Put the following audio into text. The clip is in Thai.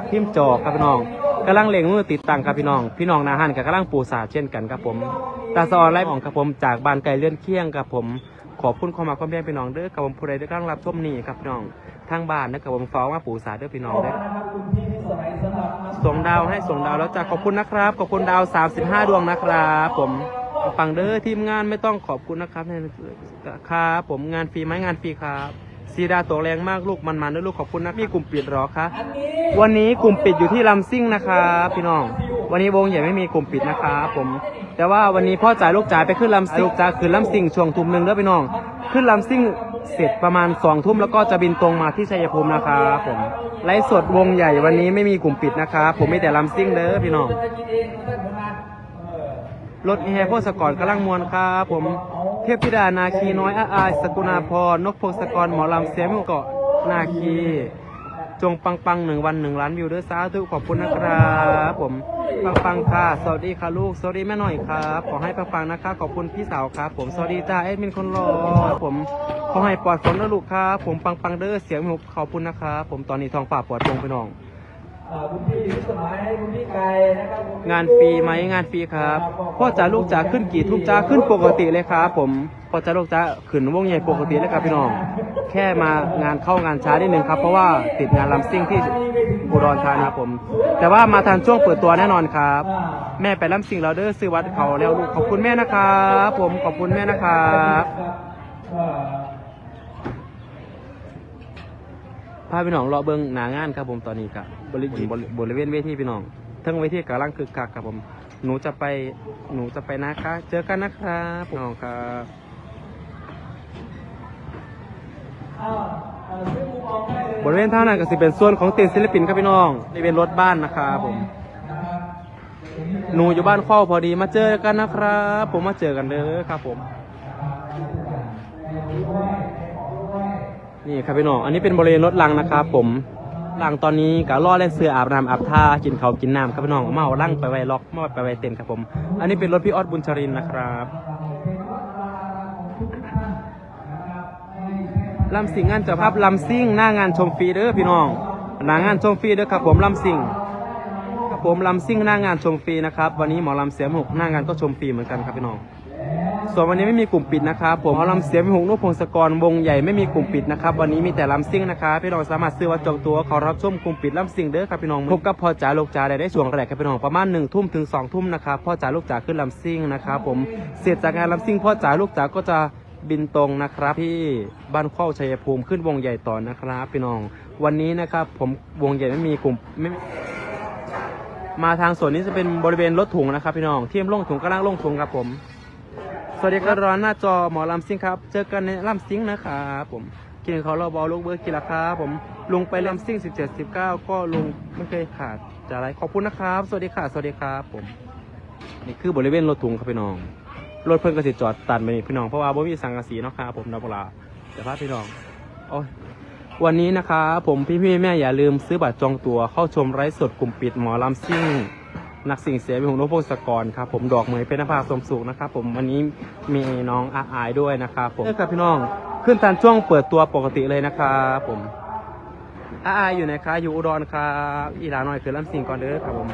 ากพิมพ์จอกครับพี่น้องกำลังเล็งมือติดตั้งครับพี่น้อง พี่น้องนาหันกับกำลังปูสาเช่นกันครับผมตาซอนไล่ของครับผมจากบานไก่เลื่อนเคียงครับผมขอบคุณความมาความเพียรพี่น้องเด้อกับผมผู้ใดที่กำลังรับชมนี่ครับพี่น้องทางบ้านนะครับผมฟ้องว่าปูสาเด้อพี่น้องเด้อส่งดาวให้ส่งดาวแล้วจ้ะขอบคุณนะครับขอบคุณดาว 35 ดวงนะครับผมฟังเด้อทีมงานไม่ต้องขอบคุณนะครับครับผมงานฟรีไหมงานฟรีครับซีดาตัวแรงมากลูกมันมันด้วยลูกขอบคุณนะมีกลุ่มปิดหรอคะ วันนี้กลุ่มปิดอยู่ที่ลำซิ่งนะครับพี่น้อง วันนี้วงใหญ่ไม่มีกลุ่มปิดนะครับผม แต่ว่าวันนี้พ่อจ่ายลูกจ่ายไปขึ้นลำซิ่งลูกจ่ายขึ้นลำซิ่งช่วงทุ่มหนึ่งเด้อพี่น้อง ขึ้นลำซิ่งเสร็จประมาณสองทุ่มแล้วก็จะบินตรงมาที่ชัยภูมินะครับผม ไลฟ์สดวงใหญ่วันนี้ไม่มีกลุ่มปิดนะครับผมมีแต่ลำซิ่งเด้อพี่น้อง รถแห่พวกสกอรกำลังมวนครับผม เทพธิดานาคีน้อยอาอายสกุณาพรนกพงศกรหมอลำเสียมเกาะนาคี จงปังปังหนึ่งวันหนึ่งล้านวิวเด้อสาธุขอบคุณนะครับผมปังปังค่ะสวัสดีค่ะลูกสวัสดีแม่หน่อยครับขอให้ปังปังนะคะขอบคุณพี่สาวครับ ผมสวัสดีจ้าเอ็ดมินคนรอผมขอให้ปลอดฝนนะลูกครับผมปังปังเด้อเสียงหุบขอบคุณนะครับผมตอนนี้ทองฝ่าปลอดโปร่งไปน้อง คุณพี่ยุทธสมัยคุณพี่ไก่นะครับคุณพี่งานฟรีไหมงานฟรีครับพ่อจ๋าลูกจ๋าขึ้นกี่ทุ่มจ๋าขึ้นปกติเลยครับผมพ่อจ๋าลูกจ๋าขึ้นวงใหญ่ปกติเลยครับพี่น้อง แค่มางานเข้างานช้านิดนึงครับ เพราะว่าติดงานลำซิ่งที่อุดรธานีครับผม แต่ว่ามาทันช่วงเปิดตัวแน่นอนครับ แม่ไปลำซิ่งเราเด้อซื้อวัดเขาแล้วลูกขอบคุณแม่นะครับผมขอบคุณแม่นะครับ เอ่อ พาพี่น้องรอเบิ้งหนางานครับผมตอนนี้ครับบริบริบริเวณเวทีพี่น้องทั้งเวทีกำลังคึกคักครับผม หนูจะไปหนูจะไปนะคะ เจอกันนะครับพี่น้องครับอ้าวเอ่อซื้อคูปองได้เลยบริเวณท่านั้นก็สิเป็นส่วนของเต็นท์ศิลปินครับพี่น้องนี่เป็นรถบ้านนะครับผมนะครับหนูอยู่บ้านข้อพอดีมาเจอกันนะครับ ผมมาเจอกันเด้อครับผม นี่ครับพี่น้อง อันนี้เป็นบริเวณรถลังนะครับผมลังตอนนี้ก็ล่อเล่นเสืออาบน้ำอาบท่ากินเขากินน้ำครับพี่น้อง เมาเอาลังไปไวล็อกเมาไปไวเต็นครับผม อันนี้เป็นรถพี่ออดบุญชรินนะครับลำสิงงานเจ้าภาพลำซิ่งหน้างานชมฟรีเด้อพี่น้อง หน้างานชมฟรีเด้อครับผมลำซิ่งครับผมลำซิ่งหน้างานชมฟรีนะครับ วันนี้หมอลำเสียมหกหน้างานก็ชมฟรีเหมือนกันครับพี่น้อง ส่วนวันนี้ไม่มีกลุ่มปิดนะครับ ผมเอาลำเสียงหงนุพงศกรวงใหญ่ไม่มีกลุ่มปิดนะครับ วันนี้มีแต่ลำซิ่งนะครับพี่น้องสามารถซื้อวัดจองตัวขอรับชมกลุ่มปิดลำซิ่งเด้อครับพี่น้องพบกับพ่อจ๋าลูกจ๋าได้ได้ช่วงแรกครับพี่น้องประมาณหนึ่งทุ่มถึงสองทุ่มนะครับพ่อจ๋าลูกจ๋าขึ้นลำซิ่งนะครับผมเสร็จจากงานลำซิ่งพ่อจ๋าลูกจ๋าก็จะบินตรงนะครับที่บ้านเข้าชัยภูมิขึ้นวงใหญ่ต่อนะครับพี่น้อง วันนี้นะครับผมวงใหญ่ไม่มีกลุ่มไม่มาทางส่วนนี้จะเป็นบริเวณรถถุงนะครับพี่น้องเทียมลงถุงกำลังลงถุงครับผม สวัสดีครับร้อนหน้าจอหมอลำซิงครับ เจอกันในลำซิงนะครับผมกินเขาเราบอลลูกเบอร์กินราคาผมลงไปลำซิง17 19ก็ลงไม่เคยขาดจะอะไรขอบคุณนะครับ สวัสดีค่ะสวัสดีครับผมนี่คือบริเวณรถถุงครับพี่น้องรถเพิ่นก็สิจอดตันไปนี่พี่น้องเพราะว่าบ่มีสังกะสีเนาะครับผมนับเวลาเดี๋ยวพาพี่น้องโอ้ยวันนี้นะครับผมพี่พี่แม่อย่าลืมซื้อบัตรจองตั๋วเข้าชมไร้สดกลุ่มปิดหมอลำซิ่ง นักสิ่งเสียเป็นของนพพงศกรครับผมดอกเหมยเป็นนภาสมสุขนะครับผมวันนี้มีน้องอาอายด้วยนะครับผมเออครับพี่น้องขึ้นตามช่วงเปิดตัวปกติเลยนะครับผมอาอายอยู่ไหนคะอยู่อุดรครับอีหลาหน่อยคือลำสิ่งก่อนเด้อครับผม